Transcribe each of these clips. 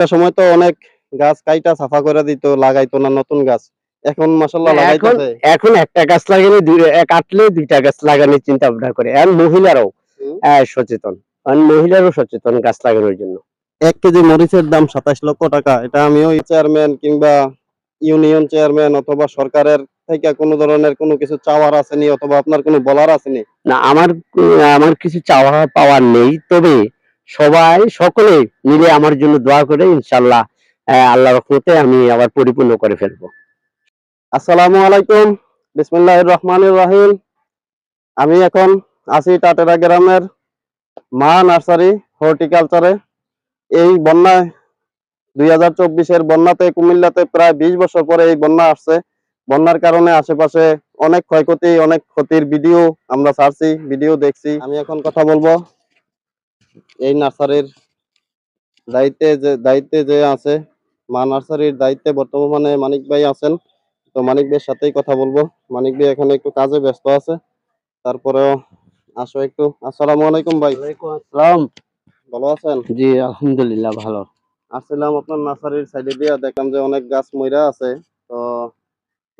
একটা সময় তো অনেক গাছ কাইটা সাফা করে দিত লাগাইতো না নতুন গাছ। এখন মাসাল্লাহ লাগাইতেছে। এখন একটা গাছ লাগালে দুই এক কাটলে দুইটা গাছ লাগানোর চিন্তা ভাবনা করে। আর মহিলারাও হুম। সচেতন। আর মহিলারাও সচেতন গাছ লাগানোর জন্য। এক কেজি মরিচের দাম সাতাশ লক্ষ টাকা। এটা আমিও চেয়ারম্যান কিংবা ইউনিয়ন চেয়ারম্যান অথবা সরকারের থেকে কোনো ধরনের কোনো কিছু চাওয়ার আসেনি অথবা আপনার কোনো বলার আসেনি। না আমার আমার কিছু চাওয়া পাওয়ার নেই। তবে সবাই সকলে মিলে আমার জন্য দোয়া করে ইনশাল্লাহ আল্লাহ রহমতে আমি আবার পরিপূর্ণ করে ফেলব। আসসালামু আলাইকুম, বিসমিল্লাহির রহমানির রহিম। আমি এখন আছি টাটেরা গ্রামের মা নার্সারি হর্টিকালচারে। এই বন্যায় দুই হাজার চব্বিশের বন্যাতে কুমিল্লাতে প্রায় বিশ বছর পরে এই বন্যা আসছে। বন্যার কারণে আশেপাশে অনেক ক্ষয়ক্ষতি, অনেক ক্ষতির ভিডিও আমরা ছাড়ছি, ভিডিও দেখছি। আমি এখন কথা বলব এই নার্সারির দায়িত্বে যে দায়িত্বে যে আছে মা নার্সারির দায়িত্বে বর্তমানে মানিক ভাই আছেন। তো মানিক ভাইয়ের সাথেই কথা বলব। মানিক ভাই এখানে একটু কাজে ব্যস্ত আছে। তারপরেও আসো একটু। আসসালামু আলাইকুম ভাই। আসসালাম। ভালো আছেন? জি আলহামদুলিল্লাহ ভালো। আসছিলাম আপনার নার্সারির সাইডে দিয়ে। দেখলাম যে অনেক গাছ মইরা আছে। তো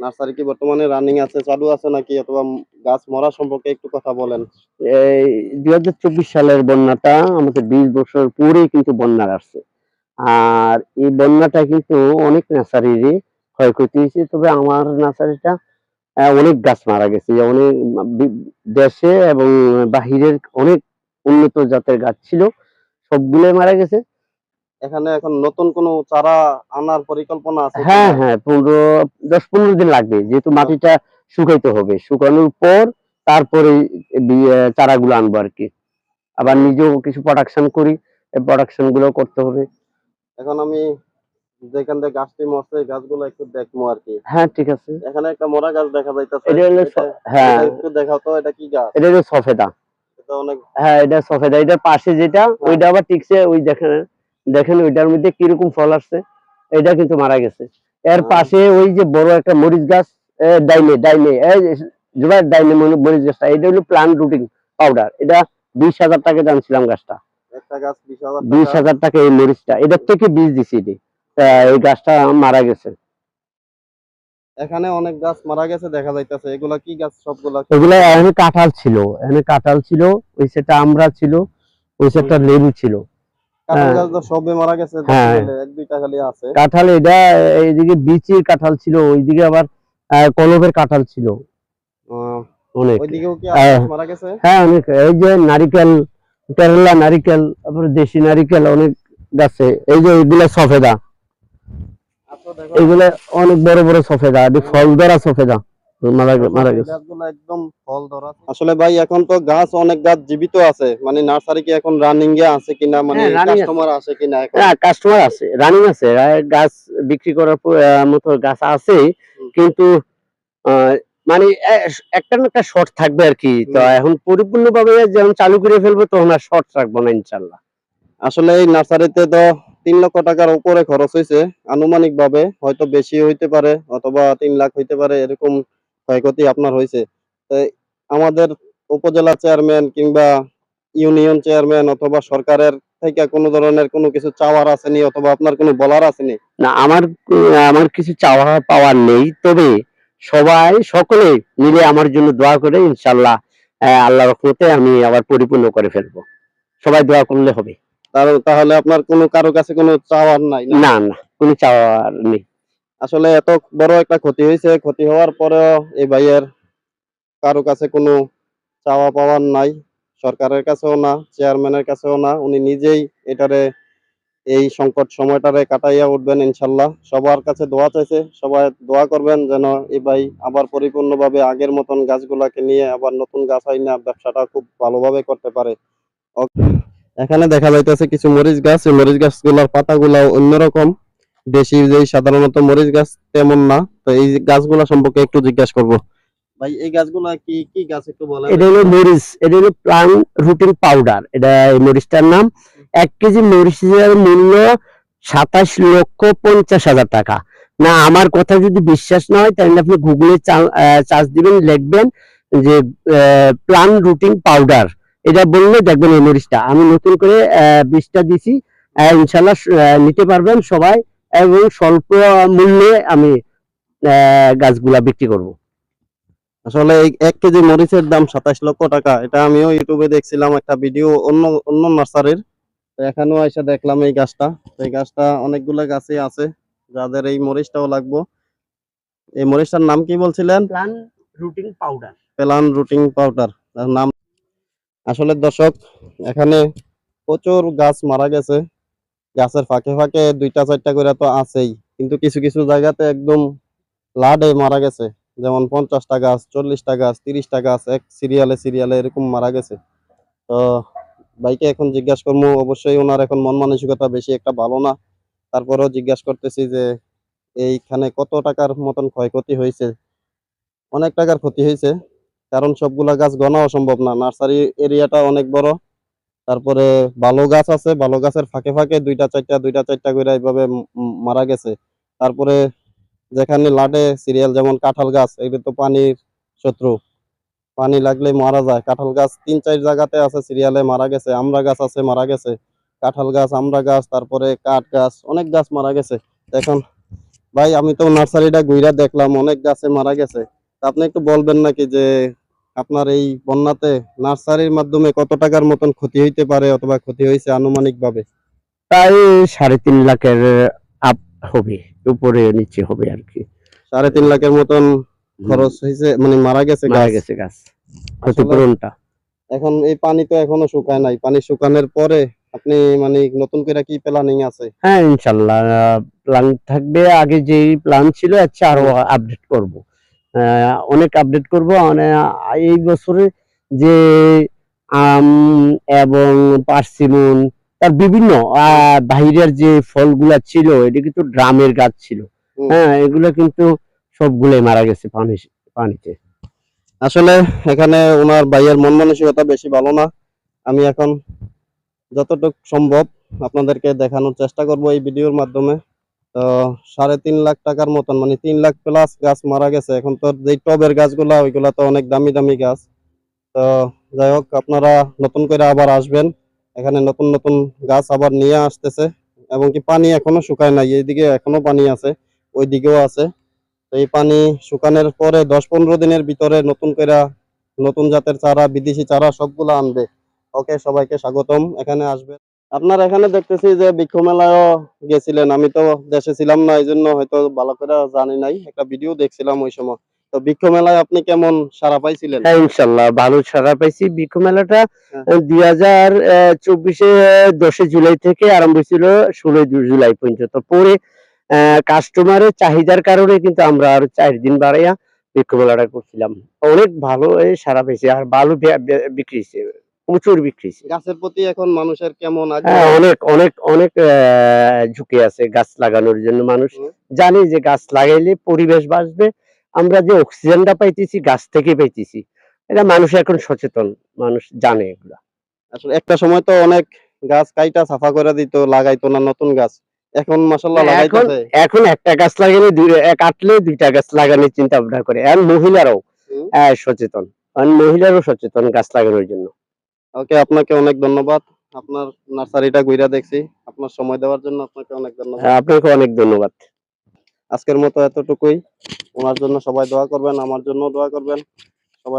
নার্সারি কি বর্তমানে রানিং আছে, চালু আছে নাকি? অথবা গাছ মরা সম্পর্কে একটু কথা বলেন। এই দুই হাজার চব্বিশ সালের বন্যাটা আমাদের বিশ বছর পরেই কিন্তু বন্যা আসছে। আর এই বন্যাটা কিন্তু অনেক নার্সারিরই ক্ষয়ক্ষতি হয়েছে, তবে আমার নার্সারিটা অনেক গাছ মারা গেছে। অনেক দেশে এবং বাহিরের অনেক উন্নত জাতের গাছ ছিল, সবগুলোই মারা গেছে। এখানে এখন নতুন কোনো চারা আনার পরিকল্পনা আছে হ্যাঁ হ্যাঁ পনেরো দশ পনেরো দিন লাগবে যেহেতু মাটিটা শুকাইতে হবে। শুকানোর পর তারপরে চারাগুলো আনব আর কি। আবার নিজেও কিছু প্রোডাকশন করি এই প্রোডাকশনগুলো করতে হবে। এখন আমি যেখান থেকে গাছটি মরছে গাছগুলো একটু দেখব আর কি। হ্যাঁ ঠিক আছে। এখানে একটা মরা গাছ দেখা যাইতেছে। এটা হলো হ্যাঁ। একটু দেখাও তো এটা কি গাছ? এটা হলো সফেদা। এটা অনেক হ্যাঁ এটা সফেদা। এটার পাশে যেটা ওইটা আবার ঠিকছে ওই দেখেন। দেখেন ওইটার মধ্যে কীরকম ফল আসছে? এটা কিন্তু মারা গেছে। এর পাশে ওই যে বড় একটা মরিচ গাছ ডাইনে ডাইনে এই ডাইনে মরিচ গাছটা এটা হলো প্লান্ট রুটিং পাউডার এটা বিশ হাজার টাকা জানছিলাম গাছটা। বিশ হাজার টাকা। এই মরিচটা এটার থেকে বীজ দিছি। এই গাছটা মারা গেছে। এখানে অনেক গাছ মারা গেছে দেখা যাইতেছে। এগুলা কি গাছ? সবগুলা এগুলো এখানে কাঁঠাল ছিল। এখানে কাঁঠাল ছিল ওই সেটা আমরা ছিল ওই সেটা লেবু ছিল। কাঁঠাল হ্যাঁ। হ্যাঁ। কাঁঠাল এটা এইদিকে বিচির কাঁঠাল ছিল ওইদিকে আবার কলমের কাঁঠাল ছিল। হ্যাঁ। হ্যাঁ অনেক। এই যে নারিকেল কেরালা নারিকেল তারপরে দেশি নারিকেল অনেক গাছে। এই যে এগুলো সফেদা। আচ্ছা এগুলো অনেক বড় বড় সফেদা ফল ধরা সফেদা। মারা গে- মারা গেছে। একদম ফল ধরা আসলে ভাই এখন তো গাছ অনেক গাছ জীবিত আছে। মানে নার্সারি কি এখন রানিং এ আছে কিনা? মানে হ্যাঁ, running আছে। কাস্টমার আছে কিনা এখন? হ্যাঁ কাস্টমার আছে রানিং আছে। গাছ বিক্রি করার মতো গাছ আছে কিন্তু আহ, মানে একটা না একটা শর্ট থাকবে আর কি। তো এখন পরিপূর্ণভাবে যখন চালু করে ফেলব তখন আর শর্ট রাখব না ইনশাল্লাহ আসলে এই নার্সারিতে তো তিন লক্ষ টাকার উপরে খরচ হয়েছে আনুমানিক ভাবে হয়তো বেশি হইতে পারে অথবা তিন লাখ হইতে পারে এরকম ক্ষয়ক্ষতি আপনার হয়েছে। আমাদের উপজেলা চেয়ারম্যান কিংবা ইউনিয়ন চেয়ারম্যান অথবা সরকারের থেকে কোনো ধরনের কোনো কিছু চাওয়ার আসেনি অথবা আপনার কোনো বলার আসেনি? না আমার আমার কিছু চাওয়া পাওয়ার নেই। তবে সবাই সকলে মিলে আমার জন্য দোয়া করে ইনশাল্লাহ আল্লাহ রহমতে আমি আবার পরিপূর্ণ করে ফেলব। সবাই দোয়া করলে হবে। তাহলে আপনার কোনো কারও কাছে কোনো চাওয়ার নাই? না না কোনো চাওয়ার নেই। আসলে এত বড় একটা ক্ষতি হয়েছে, ক্ষতি হওয়ার পরেও এই ভাইয়ের কারও কাছে কোনো চাওয়া পাওয়ার নাই, সরকারের কাছেও না, চেয়ারম্যানের কাছেও না, উনি নিজেই এটারে, এই সংকট সময়টারে কাটাইয়া উঠবেন ইনশাল্লাহ। সবার কাছে দোয়া চাইছে, সবাই দোয়া করবেন যেন এই ভাই আবার পরিপূর্ণভাবে আগের মতন গাছগুলাকে নিয়ে আবার নতুন গাছ আইনা ব্যবসাটা খুব ভালোভাবে করতে পারে। এখানে দেখা যাইতেছে কিছু মরিচ গাছ, এই মরিচ গাছগুলোর পাতাগুলা অন্যরকম। দেশি যে সাধারণত মরিচ গাছ তেমন না তো এই গাছগুলা সম্পর্কে একটু জিজ্ঞাসা করব। ভাই এই গাছগুলা কি কি গাছ একটু বলেন? এটা হলো মরিচ এটা হলো প্লান রুটিন পাউডার এটা এই মরিচটার নাম। এক কেজি মরিচের মূল্য সাতাশ লক্ষ পঞ্চাশ হাজার টাকা। না আমার কথা যদি বিশ্বাস না হয় তাহলে আপনি গুগলে চার্জ দিবেন লিখবেন যে প্লান রুটিন পাউডার। এটা বললে দেখবেন এই মরিচটা। আমি নতুন করে বীজটা দিছি। ইনশাল্লাহ নিতে পারবেন সবাই। এবং স্বল্প মূল্যে আমি গাছগুলা বিক্রি করব। আসলে এক কেজি মরিচের দাম সাতাশ লক্ষ টাকা এটা আমিও ইউটিউবে দেখছিলাম একটা ভিডিও অন্য অন্য নার্সারির। এখানেও এসে দেখলাম এই গাছটা। এই গাছটা অনেকগুলো গাছে আছে যাদের এই মরিচটাও লাগবো। এই মরিচটার নাম কি বলছিলেন? প্লান রুটিন পাউডার। পেলান রুটিং পাউডার তার নাম। আসলে দর্শক এখানে প্রচুর গাছ মারা গেছে। গাছের ফাঁকে ফাঁকে দুইটা, চারটা করে তো আছেই। কিন্তু কিছু কিছু জায়গাতে একদম লাডে মারা গেছে। যেমন পঞ্চাশটা গাছ, চল্লিশটা গাছ, তিরিশটা গাছ, এক সিরিয়ালে সিরিয়ালে এরকম মারা গেছে। তো ভাইকে এখন জিজ্ঞাসা করব, অবশ্যই ওনার এখন মন মানসিকতা বেশি একটা ভালো না। তারপরেও জিজ্ঞাসা করতেছি যে, এইখানে কত টাকার মতন ক্ষয়ক্ষতি হয়েছে? অনেক টাকার ক্ষতি হয়েছে। কারণ সবগুলা গাছ গণা অসম্ভব না। নার্সারি এরিয়াটা অনেক বড়। তারপরে ভালো গাছ আছে ভালো গাছের ফাঁকে ফাঁকে দুইটা, চারটা দুইটা, চারটা করে এইভাবে মারা গেছে। তারপরে যেখানে লাটে সিরিয়াল যেমন কাঁঠাল গাছ এগুলো তো পানির শত্রু। পানি লাগলে মারা যায়। কাঁঠাল গাছ তিন, চার জায়গাতে আছে, সিরিয়ালে মারা গেছে আমরা গাছ আছে, মারা গেছে। কাঁঠাল গাছ, আমড়া গাছ, তারপরে কাঠ গাছ, অনেক গাছ মারা গেছে। এখন ভাই, আমি তো নার্সারিটা ঘুরে দেখলাম, অনেক গাছে মারা গেছে। আপনি একটু বলবেন নাকি যে আপনার এই বন্যাতে নার্সারির মাধ্যমে কত টাকার মতন ক্ষতি হইতে পারে অথবা ক্ষতি হয়েছে আনুমানিক ভাবে প্রায় সাড়ে তিন লাখের আপ হবে উপরে নিচে হবে আর কি। সাড়ে তিন লাখের মতন খরচ হয়েছে মানে মারা গেছে মারা গেছে? গাছ ক্ষতিপূরণটা। এখন এই পানি তো এখনও শুকায় নাই। পানি শুকানোর পরে আপনি মানে নতুন করে কি প্ল্যানিং আছে? হ্যাঁ ইনশাল্লাহ প্ল্যান থাকবে। আগে যে প্ল্যান ছিল আচ্ছা আরও আপডেট করব। অনেক আপডেট করব। মানে এই বছরে যে আম এবং পার্সিমন তার বিভিন্ন আহ, বাইরের যে ফলগুলা ছিল এটা কিন্তু ড্রামের গাছ ছিল। হ্যাঁ এগুলো কিন্তু সবগুলোই মারা গেছে পানি পানিতে। আসলে এখানে ওনার ভাইয়ের মন মানসিকতা বেশি ভালো না। আমি এখন যতটুকু সম্ভব আপনাদেরকে দেখানোর চেষ্টা করব এই ভিডিওর মাধ্যমে। তো সাড়ে তিন লাখ টাকার মতন মানে তিন লাখ প্লাস গাছ মারা গেছে। এখন তো যেই টবের গাছগুলা, ওইগুলা তো অনেক দামি দামি গাছ। তো যাই হোক, আপনারা নতুন করে আবার আসবেন। এখানে নতুন নতুন গাছ আবার নিয়ে আসতেছে। এবং কি পানি এখনও শুকায় নাই, এইদিকে এখনও পানি আছে ওই দিকেও আছে। তো এই পানি শুকানোর পরে দশ পনেরো দিনের ভিতরে নতুন করে নতুন জাতের চারা, বিদেশি চারা সবগুলো আনবে। ওকে, সবাইকে স্বাগতম। এখানে আসবে আপনার এখানে দেখতেছি যে বৃক্ষ মেলায়ও গেছিলেন। আমি তো দেশে ছিলাম না এই জন্য হয়তো ভালো করে জানি নাই। একটা ভিডিও দেখছিলাম ওই সময়। তো বৃক্ষ মেলায় আপনি কেমন সারা পাইছিলেন? হ্যাঁ ইনশাল্লাহ ভালো সারা পাইছি। বৃক্ষ মেলাটা হ্যাঁ। দুই হাজার চব্বিশে জুলাই থেকে আরম্ভ ছিল ষোলোই জুলাই পর্যন্ত। পরে কাস্টমারের চাহিদার কারণে কিন্তু আমরা আর চার দিন বাড়াইয়া বৃক্ষ মেলাটা করছিলাম। অনেক ভালো সারা পেয়েছি আর ভালো বিক্রি হয়েছে। প্রচুর বিক্রি গাছের প্রতি এখন মানুষের কেমন হ্যাঁ অনেক অনেক অনেক ঝুঁকি আছে গাছ লাগানোর জন্য। মানুষ। জানে যে গাছ লাগাইলে পরিবেশ বাঁচবে। আমরা যে অক্সিজেনটা পাইতেছি গাছ থেকে পাইতেছি এটা মানুষ এখন সচেতন। মানুষ জানে এগুলা। আসলে একটা সময় তো অনেক গাছ কাইটা সাফা করে দিত লাগাইতো না নতুন গাছ। এখন মাসাল্লাহ এখন এখন একটা গাছ লাগালে দুই কাটলে দুইটা গাছ লাগানোর চিন্তা ভাবনা করে। আর মহিলারাও হুম। সচেতন। মহিলারাও সচেতন গাছ লাগানোর জন্য। ওকে আপনাকে অনেক ধন্যবাদ। আপনার নার্সারিটা ঘুরে দেখছি। আপনার সময় দেওয়ার জন্য আপনাকে অনেক ধন্যবাদ। হ্যাঁ আপনাকে অনেক ধন্যবাদ। আজকের মতো এতটুকুই। ওনার জন্য সবাই দোয়া করবেন আমার জন্য দোয়া করবেন। সবাই